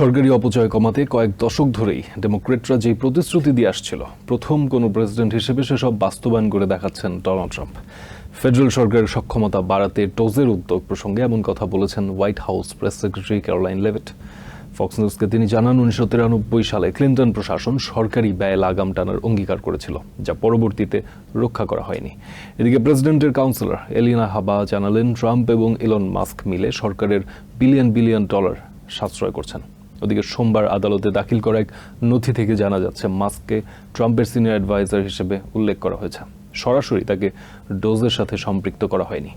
সরকারি অপচয় কমাতে কয়েক দশক ধরেই ডেমোক্রেটরা যেই প্রতিশ্রুতি দিয়ে আসছিল, প্রথম কোনো প্রেসিডেন্ট হিসেবে সেসব বাস্তবায়ন করে দেখাচ্ছেন ডোনাল্ড ট্রাম্প। ফেডারেল সরকারের সক্ষমতা বাড়াতে টোজের উদ্যোগ প্রসঙ্গে এমন কথা বলেছেন White House press secretary Caroline Leavitt. Fox নিউজকে তিনি জানান, উনিশশো তিরানব্বই সালে ক্লিন্টন প্রশাসন সরকারি ব্যয় লাগাম টানার অঙ্গীকার করেছিল, যা পরবর্তীতে রক্ষা করা হয়নি। এদিকে প্রেসিডেন্টের কাউন্সিলর এলিনা হাবা জানালেন, ট্রাম্প এবং ইলন মাস্ক মিলে সরকারের বিলিয়ন বিলিয়ন ডলার সাশ্রয় করছেন। ওদিকে সোমবার আদালতে দাখিল করা এক নথি থেকে জানা যাচ্ছে, মাস্ককে ট্রাম্পের সিনিয়র অ্যাডভাইজার হিসেবে উল্লেখ করা হয়েছে। সরাসরি তাকে ডোজের সাথে সম্পৃক্ত করা হয়নি।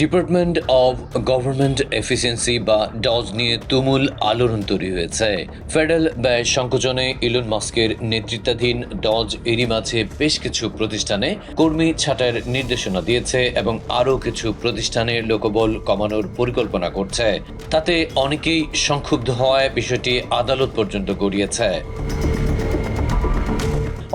ডিপার্টমেন্ট অব গভর্নমেন্ট এফিসিয়েন্সি বা ডজ নিয়ে তুমুল আলোড়ন তৈরি হয়েছে। ফেডারেল ব্যয় সংকোচনে ইলন মাস্কের নেতৃত্বাধীন ডজ এরই মাঝে বেশ কিছু প্রতিষ্ঠানে কর্মী ছাঁটাইয়ের নির্দেশনা দিয়েছে এবং আরও কিছু প্রতিষ্ঠানে লোকবল কমানোর পরিকল্পনা করছে। তাতে অনেকেই সংক্ষুব্ধ হওয়ায় বিষয়টি আদালত পর্যন্ত গড়িয়েছে।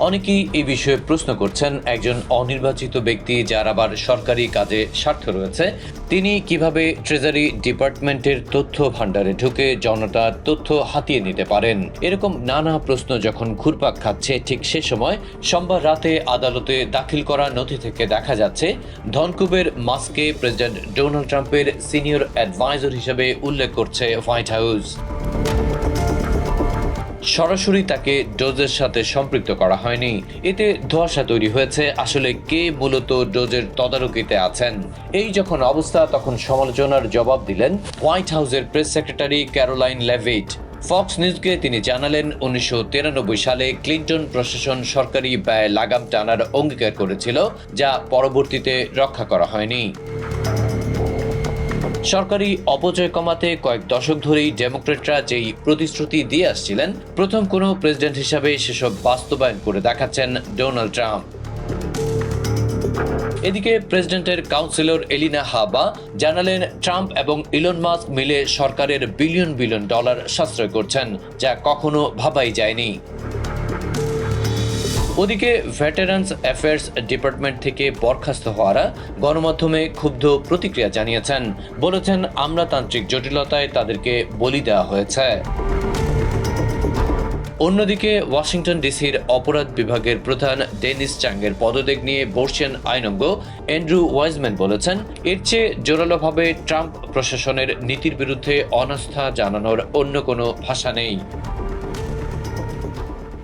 অনেকেই এই বিষয়ে প্রশ্ন করছেন, একজন অনির্বাচিত ব্যক্তি যার আবার সরকারি কাজে স্বার্থ রয়েছে, তিনি কীভাবে ট্রেজারি ডিপার্টমেন্টের তথ্য ভাণ্ডারে ঢুকে জনতার তথ্য হাতিয়ে নিতে পারেন? এরকম নানা প্রশ্ন যখন ঘুরপাক খাচ্ছে, ঠিক সে সময় সোমবার রাতে আদালতে দাখিল করা নথি থেকে দেখা যাচ্ছে, ধনকুবের মাস্কে প্রেসিডেন্ট ডোনাল্ড ট্রাম্পের সিনিয়র অ্যাডভাইজার হিসেবে উল্লেখ করছে হোয়াইট হাউস। সরাসরি তাকে ডোজের সাথে সম্পৃক্ত করা হয়নি। এতে ধোঁয়াশা তৈরি হয়েছে। আসলে কে মূলত ডোজের তদারকিতে আছেন? এই যখন অবস্থা, তখন সমালোচনার জবাব দিলেন হোয়াইট হাউসের press secretary Caroline Leavitt. Fox নিউজকে তিনি জানালেন, উনিশশো তিরানব্বই সালে ক্লিন্টন প্রশাসন সরকারি ব্যয় লাগাম টানার অঙ্গীকার করেছিল, যা পরবর্তীতে রক্ষা করা হয়নি। সরকারি অপচয় কমাতে কয়েক দশক ধরেই ডেমোক্রেটরা যেই প্রতিশ্রুতি দিয়ে আসছিলেন, প্রথম কোনো প্রেসিডেন্ট হিসাবে সেসব বাস্তবায়ন করে দেখাচ্ছেন ডোনাল্ড ট্রাম্প। এদিকে প্রেসিডেন্টের কাউন্সিলর এলিনা হাবা জানালেন, ট্রাম্প এবং ইলন মাস্ক মিলে সরকারের বিলিয়ন বিলিয়ন ডলার সাশ্রয় করছেন, যা কখনো ভাবাই যায়নি। ওদিকে ভেটারান্স অ্যাফেয়ার্স ডিপার্টমেন্ট থেকে বরখাস্ত হওয়ারা গণমাধ্যমে ক্ষুব্ধ প্রতিক্রিয়া জানিয়েছেন। বলেছেন, আমলাতান্ত্রিক জটিলতায় তাদেরকে বলি দেওয়া হয়েছে। অন্যদিকে, ওয়াশিংটন ডিসির অপরাধ বিভাগের প্রধান ডেনিস চাঙ্গের পদত্যাগ নিয়ে বর্ষিয়ান আইনজ্ঞ অ্যান্ড্রু ওয়াইজম্যান বলেছেন, এর চেয়ে জোরালোভাবে ট্রাম্প প্রশাসনের নীতির বিরুদ্ধে অনাস্থা জানানোর অন্য কোনো ভাষা নেই।